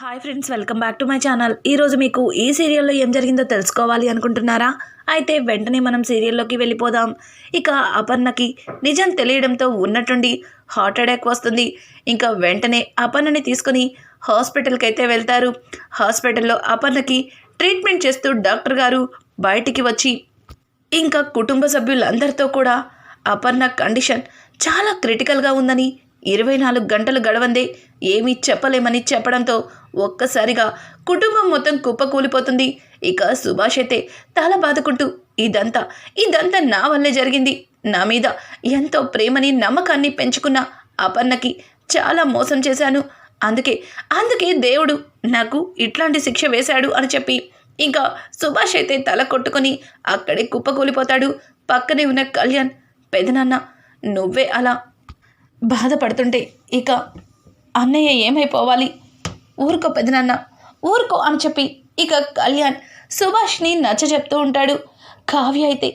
Hi friends welcome back to my channel. ఈరోజు మీకు ఈ సీరియల్లో ఏం జరిగిందో తెలుసుకోవాలి అనుకుంటున్నారా? అయితే వెంటనే మనం సీరియల్లోకి వెళ్ళిపోదాం. ఇక అపర్ణకి నిజం తెలియడంతో ఉన్నట్టుండి హార్ట్ అటాక్ వస్తుంది. ఇంకా వెంటనే అపర్ణని తీసుకుని హాస్పిటల్కి అయితే వెళ్తారు. హాస్పిటల్లో అపర్ణకి ట్రీట్మెంట్ చేస్తూ డాక్టర్ గారు బయటికి వచ్చి ఇంకా కుటుంబ సభ్యులందరితో కూడా అపర్ణ కండిషన్ చాలా క్రిటికల్గా ఉందని ఇరవై నాలుగు గంటలు గడవందే. ఏమీ చెప్పలేమని చెప్పడంతో ఒక్కసారిగా కుటుంబం మొత్తం కుప్పకూలిపోతుంది. ఇక సుభాష్ అయితే తల బాదుకుంటూ ఇదంతా ఇదంతా నా వల్లే జరిగింది. నా మీద ఎంతో ప్రేమని నమ్మకాన్ని పెంచుకున్న అపర్ణకి చాలా మోసం చేశాను. అందుకే అందుకే దేవుడు నాకు ఇట్లాంటి శిక్ష వేశాడు అని చెప్పి ఇంకా సుభాష్ అయితే తల కొట్టుకొని అక్కడే కుప్పకూలిపోతాడు. పక్కనే ఉన్న కళ్యాణ్ పెదనాన్న నువ్వే అలా బాధపడుతుంటే ఇక అన్నయ్య ఏమైపోవాలి? ఊరుకో పెదనాన్న ఊరుకో అని చెప్పి ఇక కళ్యాణ్ సుభాష్ని నచ్చ చెప్తూ ఉంటాడు. కావ్య అయితే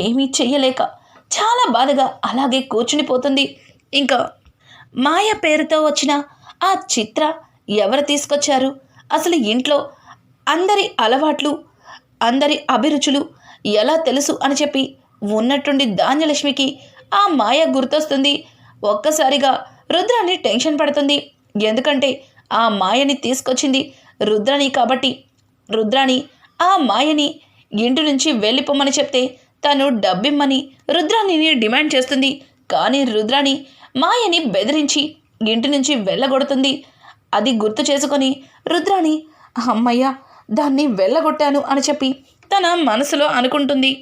ఏమీ చెయ్యలేక చాలా బాధగా అలాగే కూర్చునిపోతుంది. ఇంకా మాయ పేరుతో వచ్చిన ఆ చిత్ర ఎవరు తీసుకొచ్చారు? అసలు ఇంట్లో అందరి అలవాట్లు అందరి అభిరుచులు ఎలా తెలుసు అని చెప్పి ఉన్నట్టుండి ధాన్యలక్ష్మికి ఆ మాయ గుర్తొస్తుంది. ఒక్కసారిగా రుద్రాణి టెన్షన్ పడుతుంది. ఎందుకంటే ఆ మాయని తీసుకొచ్చింది రుద్రాణి కాబట్టి రుద్రాణి ఆ మాయని ఇంటి నుంచి వెళ్ళిపోమని చెప్తే తను డబ్బిమ్మని రుద్రాణిని డిమాండ్ చేస్తుంది. కానీ రుద్రాణి మాయని బెదిరించి ఇంటి నుంచి వెళ్ళగొడుతుంది. అది గుర్తు చేసుకొని రుద్రాణి అమ్మయ్య దాన్ని వెళ్ళగొట్టాను అని చెప్పి తన మనసులో అనుకుంటుంది.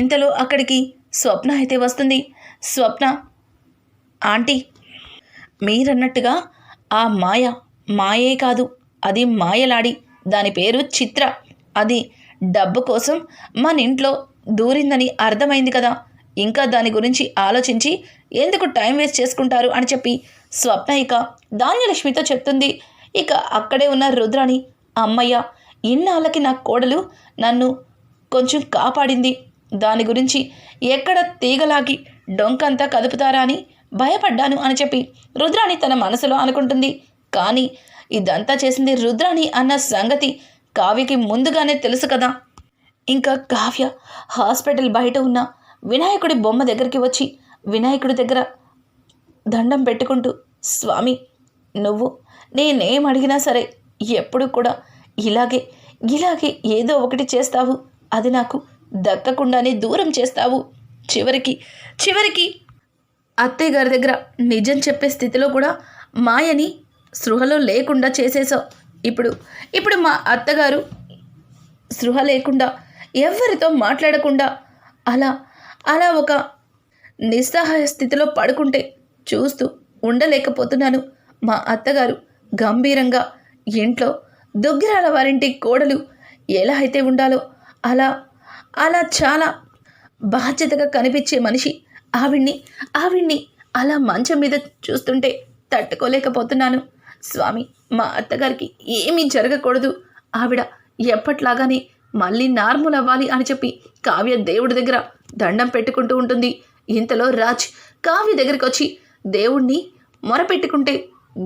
ఇంతలో అక్కడికి స్వప్న అయితే వస్తుంది. స్వప్న ఆంటీ మీరన్నట్టుగా ఆ మాయ మాయే కాదు అది మాయలాడి. దాని పేరు చిత్ర. అది డబ్బు కోసం మన ఇంట్లో దూరిందని అర్థమైంది కదా. ఇంకా దాని గురించి ఆలోచించి ఎందుకు టైం వేస్ట్ చేసుకుంటారు అని చెప్పి స్వప్న ఇక ధాన్యలక్ష్మితో చెప్తుంది. ఇక అక్కడే ఉన్న రుద్రాణి అమ్మయ్య ఇన్నాళ్ళకి నా కోడలు నన్ను కొంచెం కాపాడింది. దాని గురించి ఎక్కడ తీగలాగి డొంకంతా కదుపుతారా అని భయపడ్డాను అని చెప్పి రుద్రాణి తన మనసులో అనుకుంటుంది. కానీ ఇదంతా చేసింది రుద్రాణి అన్న సంగతి కావ్యకి ముందుగానే తెలుసు కదా. ఇంకా కావ్య హాస్పిటల్ బయట ఉన్న వినాయకుడి బొమ్మ దగ్గరికి వచ్చి వినాయకుడి దగ్గర దండం పెట్టుకుంటూ స్వామి నువ్వు నేనేం అడిగినా సరే ఎప్పుడు కూడా ఇలాగే ఇలాగే ఏదో ఒకటి చేస్తావు. అది నాకు దక్కకుండానే దూరం చేస్తావు. చివరికి చివరికి అత్తయ్య గారి దగ్గర నిజం చెప్పే స్థితిలో కూడా మాయని సృహలో లేకుండా చేసేసావు ఇప్పుడు ఇప్పుడు మా అత్తగారు సృహ లేకుండా ఎవరితో మాట్లాడకుండా అలా అలా ఒక నిస్సహాయ స్థితిలో పడుకుంటే చూస్తూ ఉండలేకపోతున్నాను. మా అత్తగారు గంభీరంగా ఇంట్లో దుగ్గిరాల వారింటి కోడలు ఎలా అయితే ఉండాలో అలా అలా చాలా బాధ్యతగా కనిపించే మనిషి ఆవిడ్ని ఆవిడ్ని అలా మంచం మీద చూస్తుంటే తట్టుకోలేకపోతున్నాను. స్వామి మా అత్తగారికి ఏమీ జరగకూడదు. ఆవిడ ఎప్పట్లాగానే మళ్ళీ నార్మల్ అవ్వాలి అని చెప్పి కావ్య దేవుడి దగ్గర దండం పెట్టుకుంటూ ఉంటుంది. ఇంతలో రాజ్ కావ్య దగ్గరికి వచ్చి దేవుణ్ణి మొరపెట్టుకుంటే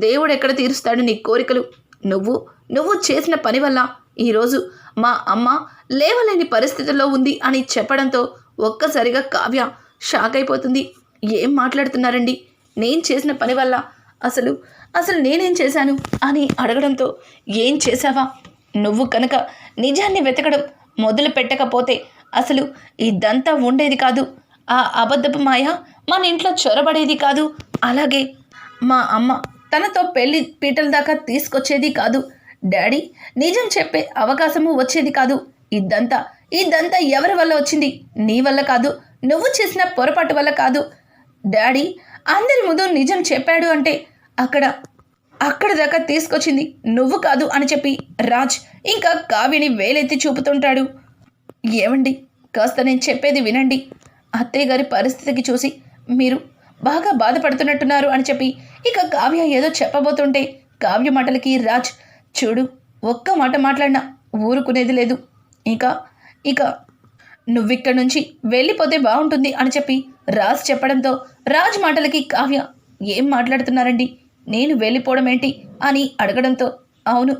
దేవుడు ఎక్కడ తీరుస్తాడు నీ కోరికలు? నువ్వు నువ్వు చేసిన పని వల్ల ఈరోజు మా అమ్మ లేవలేని పరిస్థితుల్లో ఉంది అని చెప్పడంతో ఒక్కసారిగా కావ్య షాక్ అయిపోతుంది. ఏం మాట్లాడుతున్నారండి? నేను చేసిన పని వల్ల అసలు అసలు నేనేం చేశాను? అని అడగడంతో ఏం చేశావా? నువ్వు కనుక నిజాన్ని వెతకడం మొదలు పెట్టకపోతే అసలు ఇదంతా ఉండేది కాదు. ఆ అబద్ధపు మాయ మన ఇంట్లో చొరబడేది కాదు. అలాగే మా అమ్మ తనతో పెళ్ళి పీటల దాకా తీసుకొచ్చేది కాదు. డాడీ నిజం చెప్పే అవకాశము వచ్చేది కాదు. ఇదంతా ఇదంతా ఎవరి వల్ల వచ్చింది? నీ వల్ల కాదు. నువ్వు చేసిన పొరపాటు వల్ల కాదు. డాడీ అందరి ముందు నిజం చెప్పాడు అంటే అక్కడ అక్కడ దాకా తీసుకొచ్చింది నువ్వు కాదు అని చెప్పి రాజ్ ఇంకా కావ్యని వేలెత్తి చూపుతుంటాడు. ఏమండి కాస్త నేను చెప్పేది వినండి. అత్తయ్య గారి పరిస్థితికి చూసి మీరు బాగా బాధపడుతున్నట్టున్నారు అని చెప్పి ఇక కావ్య ఏదో చెప్పబోతుంటే కావ్య మాటలకి రాజ్ చూడు ఒక్క మాట మాట్లాడినా ఊరుకునేది లేదు. ఇంకా ఇక నువ్విక్కడి నుంచి వెళ్ళిపోతే బాగుంటుంది అని చెప్పి రాజ్ చెప్పడంతో రాజ్ మాటలకి కావ్య ఏం మాట్లాడుతున్నారండి? నేను వెళ్ళిపోవడం ఏంటి అని అడగడంతో అవును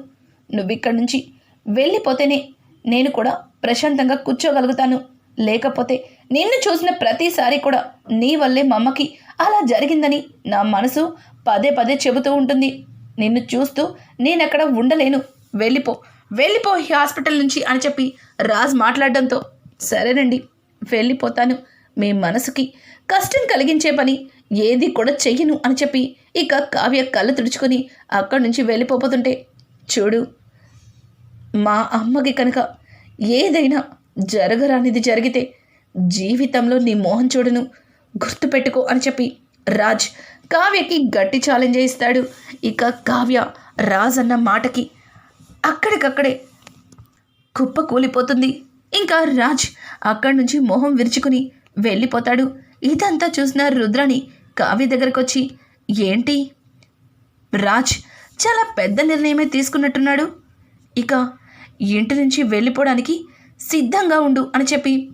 నువ్విక్కడి నుంచి వెళ్ళిపోతేనే నేను కూడా ప్రశాంతంగా కూర్చోగలుగుతాను. లేకపోతే నిన్ను చూసిన ప్రతిసారి కూడా నీ వల్లే మా అమ్మకి అలా జరిగిందని నా మనసు పదే పదే చెబుతూ ఉంటుంది. నిన్ను చూస్తూ నేనక్కడ ఉండలేను. వెళ్ళిపో వెళ్ళిపో హాస్పిటల్ నుంచి అని చెప్పి రాజ్ మాట్లాడడంతో సరేనండి వెళ్ళిపోతాను. మీ మనసుకి కష్టం కలిగించే పని ఏది కూడా చెయ్యను అని చెప్పి ఇక కావ్య కళ్ళు తుడుచుకొని అక్కడి నుంచి వెళ్ళిపోతుంటే చూడు మా అమ్మకి కనుక ఏదైనా జరగరానిది జరిగితే జీవితంలో నీ మోహం చూడును గుర్తుపెట్టుకో అని చెప్పి రాజ్ కావ్యకి గట్టి ఛాలెంజ్ ఇస్తాడు. ఇక కావ్య రాజ్ అన్న మాటకి అక్కడికక్కడే కుప్ప కూలిపోతుంది ఇంకా రాజ్ అక్కడి నుంచి మొహం విరుచుకుని వెళ్ళిపోతాడు. ఇదంతా చూసిన రుద్రని కావ్య దగ్గరకు వచ్చి ఏంటి? రాజ్ చాలా పెద్ద నిర్ణయమే తీసుకున్నట్టున్నాడు. ఇక ఇంటి నుంచి వెళ్ళిపోవడానికి సిద్ధంగా ఉండు అని చెప్పి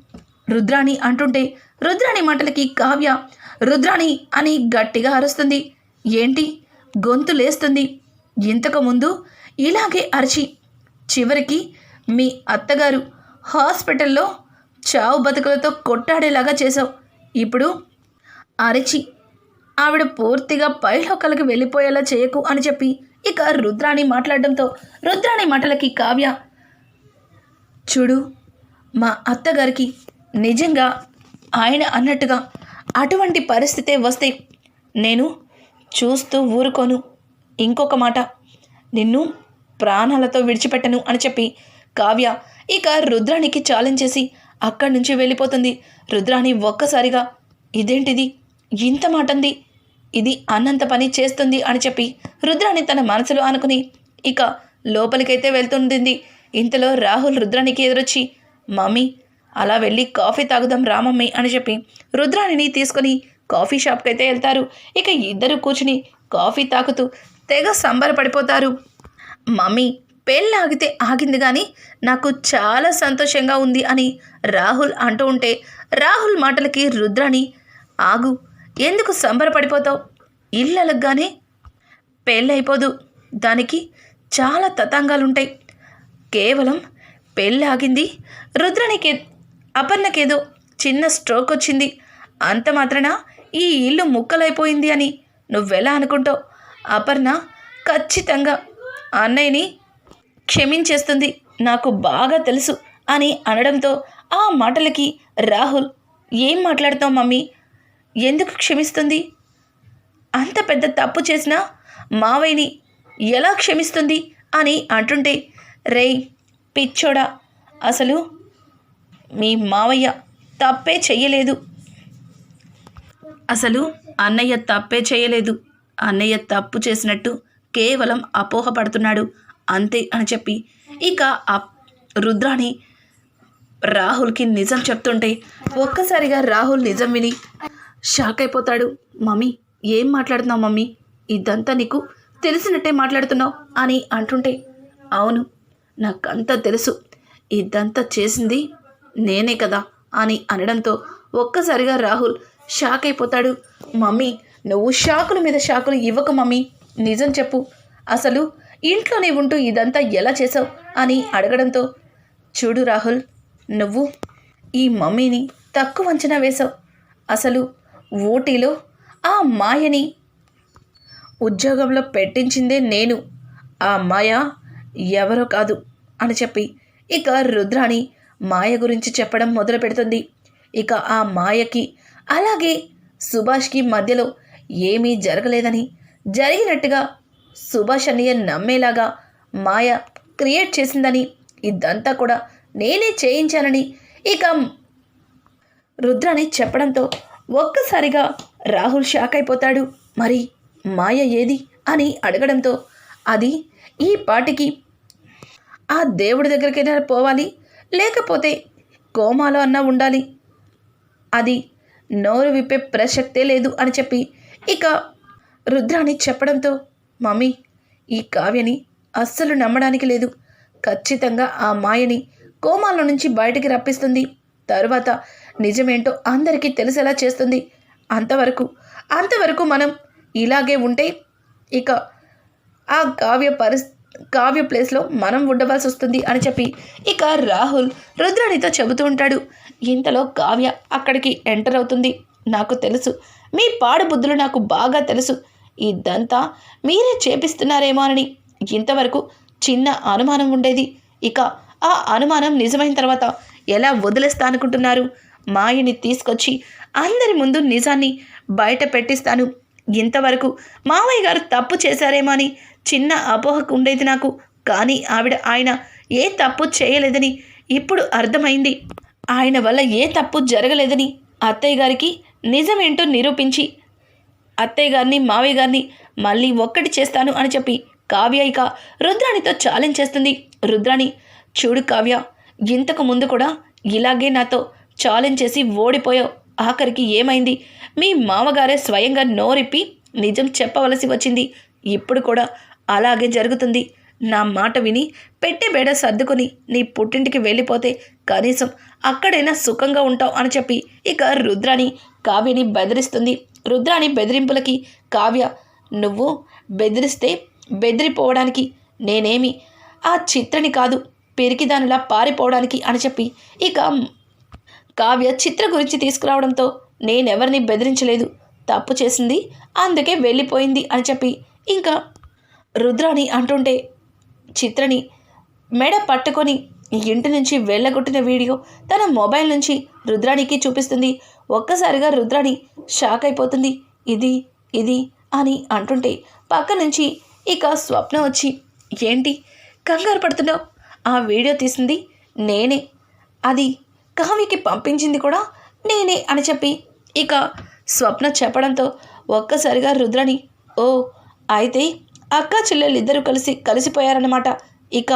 రుద్రాణి అంటుంటే రుద్రాణి మాటలకి కావ్య రుద్రాణి అని గట్టిగా అరుస్తుంది. ఏంటి? గొంతు లేస్తుంది. ఇంతకు ముందు ఇలాగే అరిచి చివరికి మీ అత్తగారు హాస్పిటల్లో చావు బతుకులతో కొట్టాడేలాగా చేసావు ఇప్పుడు అరిచి ఆవిడ పూర్తిగా పైలోకలకి వెళ్ళిపోయేలా చేయకు అని చెప్పి ఇక రుద్రాణి మాట్లాడడంతో రుద్రాణి మాటలకి కావ్య చూడు మా అత్తగారికి నిజంగా ఆయన అన్నట్టుగా అటువంటి పరిస్థితే వస్తే నేను చూస్తూ ఊరుకోను. ఇంకొక మాట నిన్ను ప్రాణాలతో విడిచిపెట్టను అని చెప్పి కావ్య ఇక రుద్రానికి ఛాలెంజ్ చేసి అక్కడి నుంచి వెళ్ళిపోతుంది. రుద్రాణి ఒక్కసారిగా ఇదేంటిది? ఇంత మాటంది? ఇది అన్నంత పని చేస్తుంది అని చెప్పి రుద్రాణి తన మనసులో అనుకుని ఇక లోపలికైతే వెళ్తుంటుంది ఇంతలో రాహుల్ రుద్రానికి ఎదురొచ్చి మమ్మీ అలా వెళ్ళి కాఫీ తాగుదాం రామమ్మీ అని చెప్పి రుద్రాణిని తీసుకొని కాఫీ షాప్కి అయితే వెళ్తారు. ఇక ఇద్దరు కూర్చుని కాఫీ తాగుతూ తెగ సంబరపడిపోతారు. మమ్మీ పెళ్ళి ఆగితే ఆగింది కానీ నాకు చాలా సంతోషంగా ఉంది అని రాహుల్ అంటూ ఉంటే రాహుల్ మాటలకి రుద్రాణి ఆగు ఎందుకు సంబరపడిపోతావు? ఇల్లలగ్గానే పెళ్ళైపోదు. దానికి చాలా తతంగాలుంటాయి. కేవలం పెళ్ళి ఆగింది రుద్రానికి అపర్ణకేదో చిన్న స్ట్రోక్ వచ్చింది. అంత మాత్రాన ఈ ఇల్లు ముక్కలైపోయింది అని నువ్వెలా అనుకుంటావు? అపర్ణ ఖచ్చితంగా అన్నయ్యని క్షమించేస్తుంది నాకు బాగా తెలుసు అని అనడంతో ఆ మాటలకి రాహుల్ ఏం మాట్లాడతావు మమ్మీ? ఎందుకు క్షమిస్తుంది? అంత పెద్ద తప్పు చేసినా మావయ్యని ఎలా క్షమిస్తుంది? అని అంటుంటే రే పిచ్చోడా అసలు మీ మావయ్య తప్పే చెయ్యలేదు. అసలు అన్నయ్య తప్పే చేయలేదు అన్నయ్య తప్పు చేసినట్టు కేవలం అపోహపడుతున్నాడు. అంతే అని చెప్పి ఇక ఆ రుద్రాణి రాహుల్కి నిజం చెప్తుంటే ఒక్కసారిగా రాహుల్ నిజం విని షాక్ అయిపోతాడు. మమ్మీ ఏం మాట్లాడుతున్నావు మమ్మీ? ఇదంతా నీకు తెలిసినట్టే మాట్లాడుతున్నావు అని అంటుంటే అవును నాకంతా తెలుసు. ఇదంతా చేసింది నేనే కదా అని అనడంతో ఒక్కసారిగా రాహుల్ షాక్ అయిపోతాడు. మమ్మీ నువ్వు షాకుల మీద షాకులు ఇవ్వకు మమ్మీ. నిజం చెప్పు. అసలు ఇంట్లోనే ఉంటూ ఇదంతా ఎలా చేసావు అని అడగడంతో చూడు రాహుల్ నువ్వు ఈ మమ్మీని తక్కువ అంచనా వేశావు. అసలు ఊటీలో ఆ మాయని ఉద్యోగంలో పెట్టించిందే నేను. ఆ మాయ ఎవరో కాదు అని చెప్పి ఇక రుద్రాణి మాయ గురించి చెప్పడం మొదలు పెడుతుంది. ఇక ఆ మాయకి అలాగే సుభాష్కి మధ్యలో ఏమీ జరగలేదని జరిగినట్టుగా సుభాష్ అన్నయ్య నమ్మేలాగా మాయ క్రియేట్ చేసిందని ఇదంతా కూడా నేనే చేయించానని ఇక రుద్రాని చెప్పడంతో ఒక్కసారిగా రాహుల్ షాక్ అయిపోతాడు. మరి మాయ ఏది? అని అడగడంతో అది ఈ పాటికి ఆ దేవుడి దగ్గరికైనా పోవాలి లేకపోతే కోమాలో అన్నా ఉండాలి. అది నోరు విప్పే ప్రసక్తే లేదు అని చెప్పి ఇక రుద్రాని చెప్పడంతో మమ్మీ ఈ కావ్యని అస్సలు నమ్మడానికి లేదు. ఖచ్చితంగా ఆ మాయని కోమాలో నుంచి బయటికి రప్పిస్తుంది. తరువాత నిజమేంటో అందరికీ తెలిసేలా చేస్తుంది. అంతవరకు అంతవరకు మనం ఇలాగే ఉంటే ఇక ఆ కావ్య పరిస్థితి కావ్య ప్లేస్లో మనం ఉండవలసి వస్తుంది అని చెప్పి ఇక రాహుల్ రుద్రాణితో చెబుతూ ఉంటాడు. ఇంతలో కావ్య అక్కడికి ఎంటర్ అవుతుంది. నాకు తెలుసు. మీ పాడు బుద్ధులు నాకు బాగా తెలుసు. ఇదంతా మీరే చేపిస్తున్నారేమోనని ఇంతవరకు చిన్న అనుమానం ఉండేది. ఇక ఆ అనుమానం నిజమైన తర్వాత ఎలా వదిలేస్తా అనుకుంటున్నారు మాయని తీసుకొచ్చి అందరి ముందు నిజాన్ని బయట పెట్టిస్తాను. ఇంతవరకు మావయ్య గారు తప్పు చేశారేమో అని చిన్న అపోహకు ఉండేది నాకు. కానీ ఆవిడ ఆయన ఏ తప్పు చేయలేదని ఇప్పుడు అర్థమైంది. ఆయన వల్ల ఏ తప్పు జరగలేదని అత్తయ్య గారికి నిజమేంటో నిరూపించి అత్తయ్య గారిని మావయ్య గారిని మళ్ళీ ఒక్కటి చేస్తాను అని చెప్పి కావ్య ఇక రుద్రాణితో ఛాలెంజ్ చేస్తుంది. రుద్రాణి చూడు కావ్య ఇంతకు ముందు కూడా ఇలాగే నాతో ఛాలెంజ్ చేసి ఓడిపోయావు. ఆఖరికి ఏమైంది? మీ మామగారే స్వయంగా నోరిప్పి నిజం చెప్పవలసి వచ్చింది. ఇప్పుడు కూడా అలాగే జరుగుతుంది. నా మాట విని పెట్టే బేడ సర్దుకొని నీ పుట్టింటికి వెళ్ళిపోతే కనీసం అక్కడైనా సుఖంగా ఉంటావు అని చెప్పి ఇక రుద్రాణి కావ్యని బెదిరిస్తుంది. రుద్రాణి బెదిరింపులకి కావ్య నువ్వు బెదిరిస్తే బెదిరిపోవడానికి నేనేమి? ఆ చిత్రని కాదు పెరికిదానిలా పారిపోవడానికి అని చెప్పి ఇక కావ్య చిత్ర గురించి తీసుకురావడంతో నేనెవరిని బెదిరించలేదు తప్పు చేసింది అందుకే వెళ్ళిపోయింది అని చెప్పి ఇంకా రుద్రాని అంటుంటే చిత్రని మెడ పట్టుకొని ఇంటి నుంచి వెళ్ళగొట్టిన వీడియో తన మొబైల్ నుంచి రుద్రానికి చూపిస్తుంది. ఒక్కసారిగా రుద్రాణి షాక్ అయిపోతుంది. ఇది ఇది అని అంటుంటే పక్క నుంచి ఇక స్వప్న వచ్చి ఏంటి? కంగారు పడుతున్నావు? ఆ వీడియో తీసింది నేనే. అది కావ్యకి పంపించింది కూడా నేనే అని చెప్పి ఇక స్వప్న చెప్పడంతో ఒక్కసారిగా రుద్రని ఓ అయితే అక్క చెల్లెలు ఇద్దరు కలిసి కలిసిపోయారన్నమాట. ఇక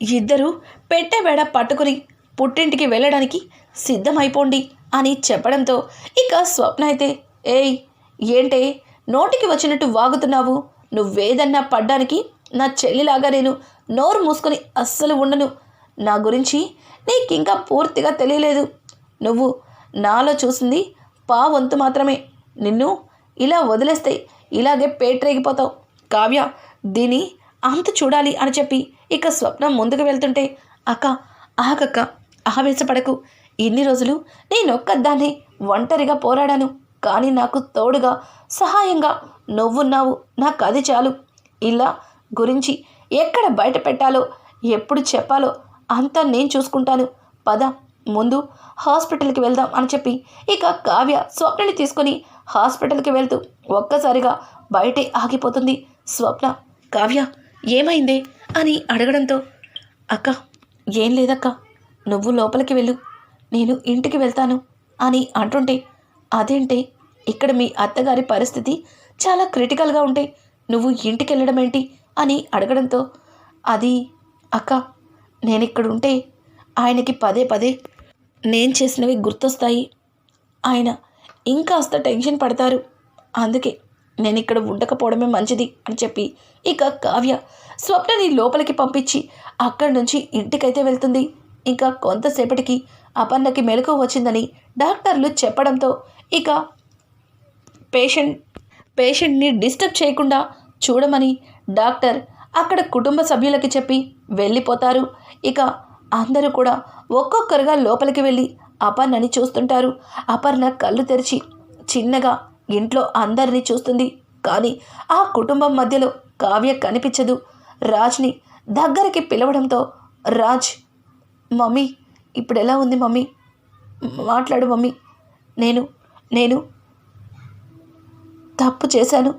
ఇద్దరు పెట్టే వేడ పట్టుకుని పుట్టింటికి వెళ్ళడానికి సిద్ధమైపోండి అని చెప్పడంతో ఇక స్వప్న అయితే ఏయ్ ఏంటే? నోటికి వచ్చినట్టు వాగుతున్నావు. నువ్వేదన్నా పడ్డానికి నా చెల్లిలాగా నేను నోరు మూసుకొని అస్సలు ఉండను. నా గురించి నీకింకా పూర్తిగా తెలియలేదు. నువ్వు నాలో చూసింది పా వంతు మాత్రమే. నిన్ను ఇలా వదిలేస్తే ఇలాగే పేట్రేగిపోతావు. కావ్య దీని అంత చూడాలి అని చెప్పి ఇక స్వప్నం ముందుకు వెళ్తుంటే అక్క ఆకక్క ఆవేశపడకు. ఇన్ని రోజులు నేనొక్కదాన్ని ఒంటరిగా పోరాడాను. కానీ నాకు తోడుగా సహాయంగా నువ్వున్నావు. నాకు అది చాలు. ఇలా గురించి ఎక్కడ బయట పెట్టాలో ఎప్పుడు చెప్పాలో అంతా నేను చూసుకుంటాను. పద ముందు హాస్పిటల్కి వెళ్దాం అని చెప్పి ఇక కావ్య స్వప్నని తీసుకొని హాస్పిటల్కి వెళ్తూ ఒక్కసారిగా బయటే ఆగిపోతుంది. స్వప్న కావ్య ఏమైంది? అని అడగడంతో అక్క ఏం లేదక్క నువ్వు లోపలికి వెళ్ళు. నేను ఇంటికి వెళ్తాను అని అంటుంటే అదేంటి? ఇక్కడ మీ అత్తగారి పరిస్థితి చాలా క్రిటికల్గా ఉంటే నువ్వు ఇంటికి వెళ్ళడం ఏంటి అని అడగడంతో అది అక్క నేను ఇక్కడ ఉంటే ఆయనకి పదే పదే నేను చేసినవి గుర్తొస్తాయి. ఆయన ఇంకాస్త టెన్షన్ పడతారు. అందుకే నేను ఇక్కడ ఉండకపోవడమే మంచిది అని చెప్పి ఇక కావ్య స్వప్నని లోపలికి పంపించి అక్కడి నుంచి ఇంటికైతే వెళ్తుంది. ఇంకా కొంతసేపటికి అపన్నకి మెలకు వచ్చిందని డాక్టర్లు చెప్పడంతో ఇక పేషెంట్ పేషెంట్ని డిస్టర్బ్ చేయకుండా చూడమని డాక్టర్ అక్కడ కుటుంబ సభ్యులకి చెప్పి వెళ్ళిపోతారు. ఇక అందరూ కూడా ఒక్కొక్కరుగా లోపలికి వెళ్ళి అపర్ణని చూస్తుంటారు. అపర్ణ కళ్ళు తెరిచి చిన్నగా ఇంట్లో అందరినీ చూస్తుంది. కానీ ఆ కుటుంబం మధ్యలో కావ్య కనిపించదు. రాజ్ని దగ్గరికి పిలవడంతో రాజ్ మమ్మీ ఇప్పుడు ఎలా ఉంది మమ్మీ? మాట్లాడు మమ్మీ. నేను నేను తప్పు చేశాను.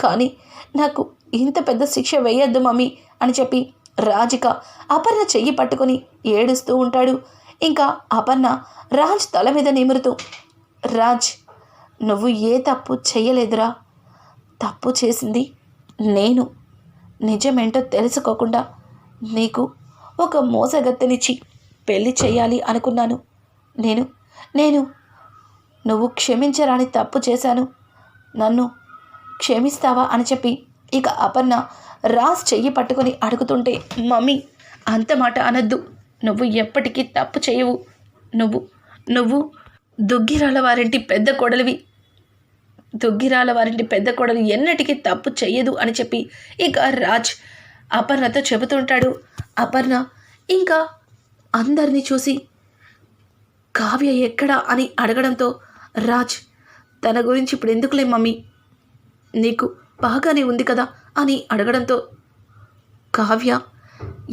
కానీ నాకు ఇంత పెద్ద శిక్ష వేయొద్దు మమ్మీ అని చెప్పి రాజిక అపర్ణ చెయ్యి పట్టుకొని ఏడుస్తూ ఉంటాడు. ఇంకా అపర్ణ రాజ్ తల మీద నిమురుతూ రాజ్ నువ్వు ఏ తప్పు చెయ్యలేదురా. తప్పు చేసింది నేను. నిజమేంటో తెలుసుకోకుండా నీకు ఒక మోసగత్తెనిచ్చి పెళ్ళి చేయాలి అనుకున్నాను. నేను నేను నువ్వు క్షమించరాని తప్పు చేశాను. నన్ను క్షమిస్తావా అని చెప్పి ఇక అపర్ణ రాజ్ చెయ్యి పట్టుకొని అడుగుతుంటే మమ్మీ అంత మాట అనద్దు. నువ్వు ఎప్పటికీ తప్పు చేయవు. నువ్వు నువ్వు దుగ్గిరాల వారింటి పెద్ద కొడలివి. దుగ్గిరాల వారింటి పెద్ద కొడలు ఎన్నటికీ తప్పు చెయ్యదు అని చెప్పి ఇక రాజ్ అపర్ణతో చెబుతుంటాడు. అపర్ణ ఇంకా అందరినీ చూసి కావ్య ఎక్కడ? అని అడగడంతో రాజ్ తన గురించి ఇప్పుడు ఎందుకులే మమ్మీ? నీకు బాగానే ఉంది కదా? అని అడగడంతో కావ్య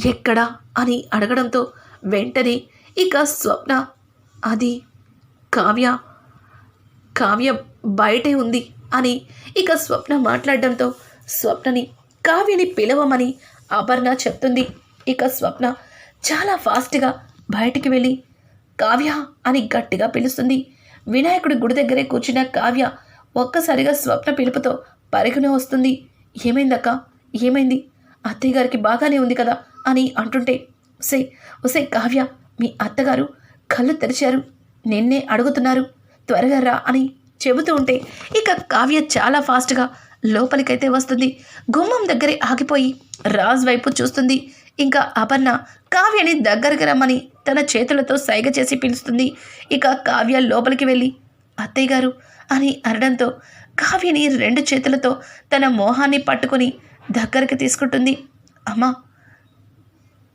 ఎక్కడా? అని అడగడంతో వెంటనే ఇక స్వప్న అది కావ్య కావ్య బయటే ఉంది అని ఇక స్వప్న మాట్లాడడంతో స్వప్నని కావ్యని పిలవమని అపర్ణ చెప్తుంది. ఇక స్వప్న చాలా ఫాస్ట్గా బయటికి వెళ్ళి కావ్య అని గట్టిగా పిలుస్తుంది. వినాయకుడి గుడి దగ్గరే కూర్చున్న కావ్య ఒక్కసారిగా స్వప్న పిలుపుతో పరిగణ వస్తుంది. ఏమైందక్క? ఏమైంది? అత్తయ్య గారికి బాగానే ఉంది కదా అని అంటుంటే ఒసే ఒసే కావ్య మీ అత్తగారు కళ్ళు తెరిచారు. నిన్నే అడుగుతున్నారు. త్వరగా రా అని చెబుతూ ఉంటే ఇక కావ్య చాలా ఫాస్ట్గా లోపలికైతే వస్తుంది. గుమ్మం దగ్గరే ఆగిపోయి రాజ్ వైపు చూస్తుంది. ఇంకా అపర్ణ కావ్యని దగ్గరికి రమ్మని తన చేతులతో సైగ చేసి పిలుస్తుంది. ఇక కావ్య లోపలికి వెళ్ళి అత్తయ్య గారు అని అనడంతో కావ్యని రెండు చేతులతో తన మోహాన్ని పట్టుకొని దగ్గరికి తీసుకుంటుంది. అమ్మా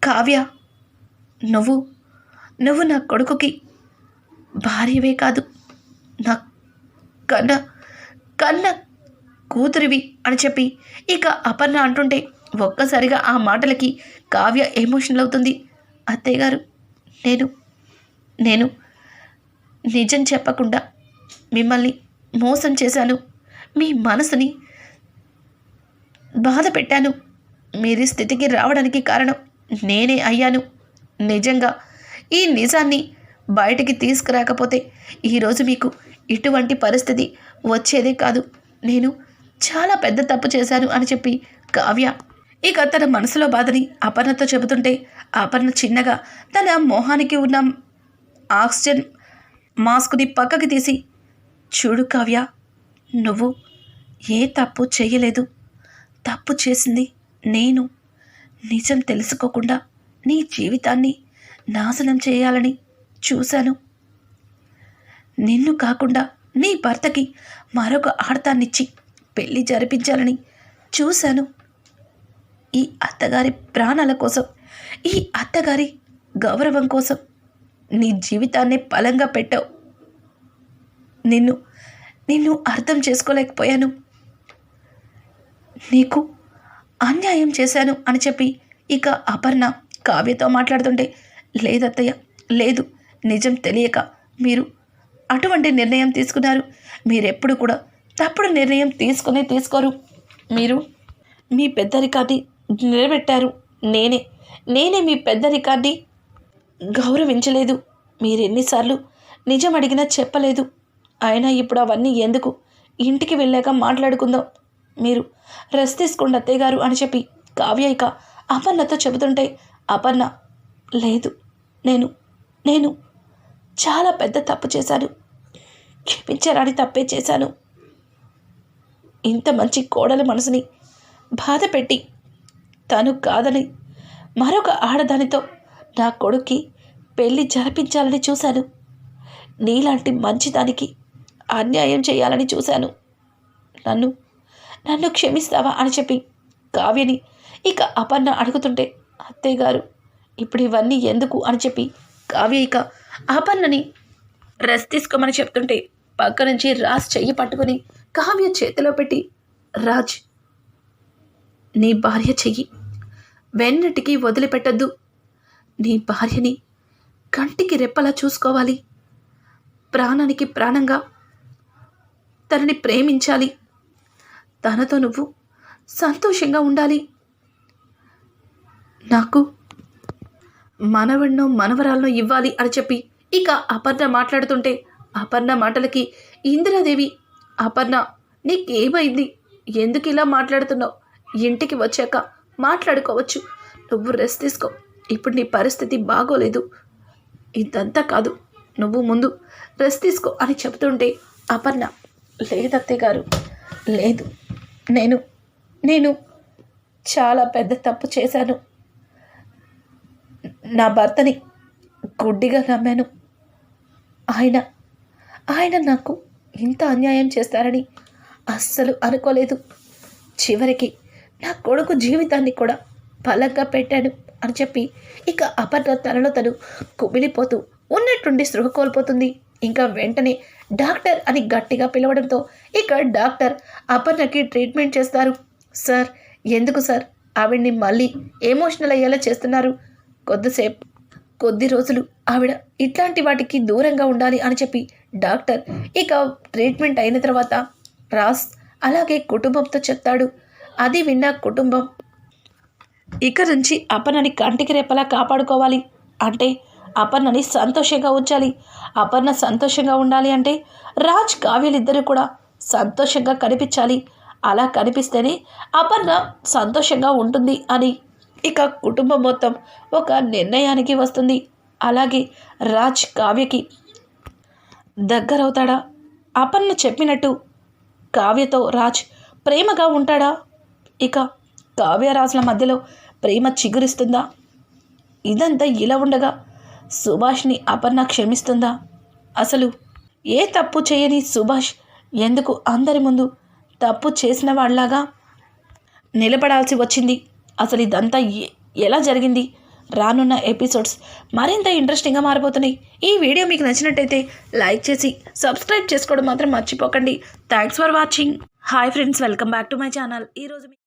కావ్య నువ్వు నువ్వు నా కొడుకుకి భార్యవే కాదు నా కన్న కన్న కూతురివి అని చెప్పి ఇక అపర్ణ అంటుంటే ఒక్కసారిగా ఆ మాటలకి కావ్య ఎమోషనల్ అవుతుంది. అత్తయ్య గారు నేను నేను నిజం చెప్పకుండా మిమ్మల్ని మోసం చేశాను. మీ మనసుని బాధ పెట్టాను. మీరు స్థితికి రావడానికి కారణం నేనే అయ్యాను. నిజంగా ఈ నిజాన్ని బయటికి తీసుకురాకపోతే ఈరోజు మీకు ఇటువంటి పరిస్థితి వచ్చేదే కాదు. నేను చాలా పెద్ద తప్పు చేశాను అని చెప్పి కావ్య ఇక తన మనసులో బాధని అపర్ణతో చెబుతుంటే అపర్ణ చిన్నగా తన మొహానికి ఉన్న ఆక్సిజన్ మాస్క్ని పక్కకి తీసి చూడు కావ్య నువ్వు ఏ తప్పు చేయలేదు. తప్పు చేసింది నేను. నిజం తెలుసుకోకుండా నీ జీవితాన్ని నాశనం చేయాలని చూశాను. నిన్ను కాకుండా నీ భర్తకి మరొక ఆడతాన్నిచ్చి పెళ్ళి జరిపించాలని చూశాను. ఈ అత్తగారి ప్రాణాల కోసం ఈ అత్తగారి గౌరవం కోసం నీ జీవితాన్ని బలంగా పెట్టావు. నిన్ను నిన్ను అర్థం చేసుకోలేకపోయాను. నీకు అన్యాయం చేశాను అని చెప్పి ఇక అపర్ణ కావ్యతో మాట్లాడుతుంటే లేదత్తయ్య లేదు నిజం తెలియక మీరు అటువంటి నిర్ణయం తీసుకున్నారు. మీరెప్పుడు కూడా తప్పుడు నిర్ణయం తీసుకునే తీసుకోరు. మీరు మీ పెద్దరికాన్ని నిలబెట్టారు. నేనే నేనే మీ పెద్ద రికార్డ్ని గౌరవించలేదు. మీరెన్నిసార్లు నిజం అడిగినా చెప్పలేదు. అయినా ఇప్పుడు అవన్నీ ఎందుకు? ఇంటికి వెళ్ళాక మాట్లాడుకుందాం. మీరు రెస్ట్ తీసుకోండి అత్తయ్య గారు అని చెప్పి కావ్య ఇక అపర్ణతో చెబుతుంటే అపర్ణ లేదు నేను నేను చాలా పెద్ద తప్పు చేశాను. క్షమించరాని తప్పే చేశాను. ఇంత మంచి కోడల మనసుని బాధ పెట్టి తను కాదని మరొక ఆడదానితో నా కొడుక్కి పెళ్ళి జరిపించాలని చూశాను. నీలాంటి మంచిదానికి అన్యాయం చేయాలని చూశాను. నన్ను నన్ను క్షమిస్తావా అని చెప్పి కావ్యని ఇక అపర్ణ అడుగుతుంటే అత్తయ్య గారు ఇప్పుడు ఇవన్నీ ఎందుకు అని చెప్పి కావ్య ఇక అపర్ణని రెస్ట్ తీసుకోమని చెప్తుంటే పక్క నుంచి రాజ్ చెయ్యి పట్టుకొని కావ్య చేతిలో పెట్టి రాజ్ నీ భార్య చెయ్యి. వెన్నటికి వదిలిపెట్టద్దు. నీ భార్యని కంటికి రెప్పలా చూసుకోవాలి. ప్రాణానికి ప్రాణంగా తనని ప్రేమించాలి. తనతో నువ్వు సంతోషంగా ఉండాలి. నాకు మనవడినో మనవరాలను ఇవ్వాలి అని చెప్పి ఇక అపర్ణ మాట్లాడుతుంటే అపర్ణ మాటలకి ఇందిరాదేవి అపర్ణ నీకేమైంది? ఎందుకు ఇలా మాట్లాడుతున్నావు? ఇంటికి వచ్చాక మాట్లాడుకోవచ్చు. నువ్వు రెస్ట్ తీసుకో. ఇప్పుడు నీ పరిస్థితి బాగోలేదు. ఇదంతా కాదు. నువ్వు ముందు రెస్ట్ తీసుకో అని చెబుతుంటే అపర్ణ లేదత్తే గారు లేదు. నేను నేను చాలా పెద్ద తప్పు చేశాను. నా భర్తని గుడ్డిగా నమ్మాను. ఆయన ఆయన నాకు ఇంత అన్యాయం చేస్తారని అస్సలు అనుకోలేదు. చివరికి నా కొడుకు జీవితాన్ని కూడా బలంగా పెట్టాడు అని చెప్పి ఇక అపర్ణ తనలో తను కుమిలిపోతూ ఉన్నట్టుండి స్పృహ కోల్పోతుంది. ఇంకా వెంటనే డాక్టర్ అని గట్టిగా పిలవడంతో ఇక డాక్టర్ అపర్ణకి ట్రీట్మెంట్ చేస్తారు. సార్ ఎందుకు సార్? ఆవిడ్ని మళ్ళీ ఎమోషనల్ అయ్యేలా చేస్తున్నారు. కొద్దిసేపు కొద్ది రోజులు ఆవిడ ఇట్లాంటి వాటికి దూరంగా ఉండాలి అని చెప్పి డాక్టర్ ఇక ట్రీట్మెంట్ అయిన తర్వాత రాస్ అలాగే కుటుంబంతో చెప్తాడు. అది విన్న కుటుంబం ఇక నుంచి అపర్ణని కంటికి రెప్పలా కాపాడుకోవాలి. అంటే అపర్ణని సంతోషంగా ఉంచాలి. అపర్ణ సంతోషంగా ఉండాలి అంటే రాజ్ కావ్యలిద్దరూ కూడా సంతోషంగా కనిపించాలి. అలా కనిపిస్తేనే అపర్ణ సంతోషంగా ఉంటుంది అని ఇక కుటుంబం మొత్తం ఒక నిర్ణయానికి వస్తుంది. అలాగే రాజ్ కావ్యకి దగ్గరవుతాడా? అపర్ణ చెప్పినట్టు కావ్యతో రాజ్ ప్రేమగా ఉంటాడా? ఇక కావ్యరాజుల మధ్యలో ప్రేమ చిగురిస్తుందా? ఇదంతా ఇలా ఉండగా సుభాష్ని అపర్ణ క్షమిస్తుందా? అసలు ఏ తప్పు చేయని సుభాష్ ఎందుకు అందరి ముందు తప్పు చేసిన వాళ్ళలాగా నిలబడాల్సి వచ్చింది? అసలు ఇదంతా ఎలా జరిగింది? రానున్న ఎపిసోడ్స్ మరింత ఇంట్రెస్టింగ్గా మారిపోతున్నాయి ఈ వీడియో మీకు నచ్చినట్టయితే లైక్ చేసి సబ్స్క్రైబ్ చేసుకోవడం మాత్రం మర్చిపోకండి. Thanks for watching. Hi friends welcome back to my channel. ఈరోజు మీ-